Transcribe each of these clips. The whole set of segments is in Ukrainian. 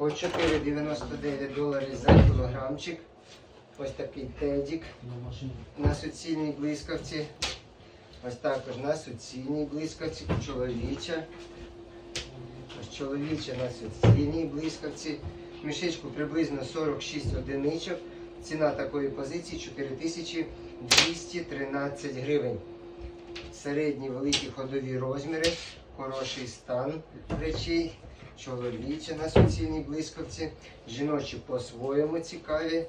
По 4,99 доларів за кілограмчик. Ось такий тедік на суцільній блискавці. Ось також на суцільній блискавці, чоловіча. Ось чоловіча на суцільній блискавці. Мішечку приблизно 46 одиничок. Ціна такої позиції 4213 гривень. Середні великі ходові розміри, хороший стан речей, чоловіча на суцільній блискавці, жіночі по-своєму цікаві.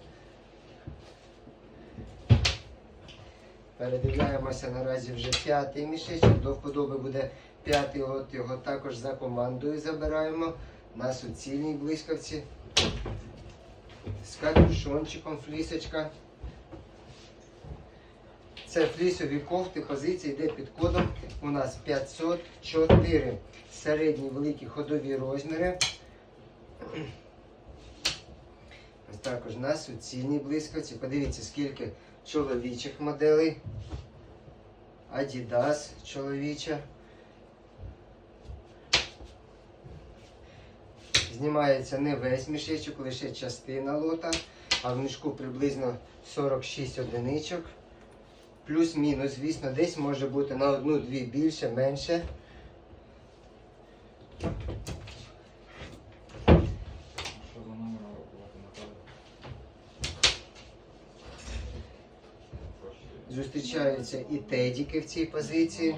Передивляємося наразі вже п'ятий мішечок. До вподоби буде п'ятий лот. Його також за командою забираємо на суцільній блискавці. З капюшончиком флісочка. Це флісові кофти, позиція йде під кодом у нас 504. Середні великі ходові розміри. Ось також на суцільній блискавці. Подивіться, скільки чоловічих моделей. Adidas чоловіча. Знімається не весь мішечок, лише частина лота, а в мішку приблизно 46 одиничок. Плюс-мінус, звісно, десь може бути на одну-дві більше, менше. Зустрічаються і тедіки в цій позиції.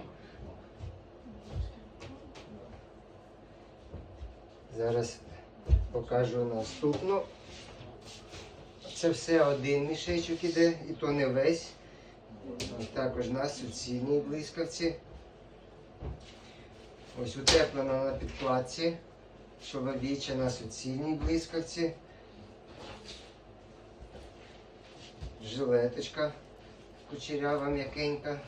Зараз покажу наступну. Це все один мішечок іде, і то не весь. Також на суцільній блискавці. Ось утеплена на підкладці. Чоловіча на суцільній блискавці. Жилеточка кучерява м'якенька.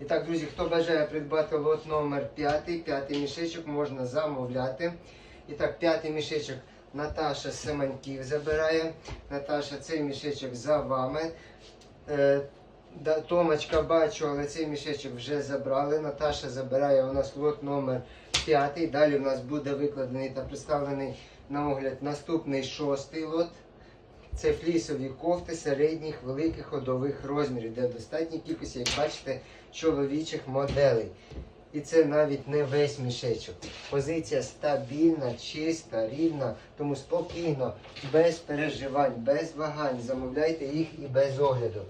І так, друзі, хто бажає придбати лот номер 5, п'ятий мішечок можна замовляти. І так, п'ятий мішечок Наташа Семенків забирає. Наташа, цей мішечок за вами. Е, Томочка бачу, але цей мішечок вже забрали. Наташа забирає у нас лот номер 5. Далі у нас буде викладений та представлений на огляд наступний шостий лот. Це флісові кофти середніх великих ходових розмірів, де в достатній кількості, як бачите, чоловічих моделей. І це навіть не весь мішечок. Позиція стабільна, чиста, рівна, тому спокійно, без переживань, без вагань. Замовляйте їх і без огляду.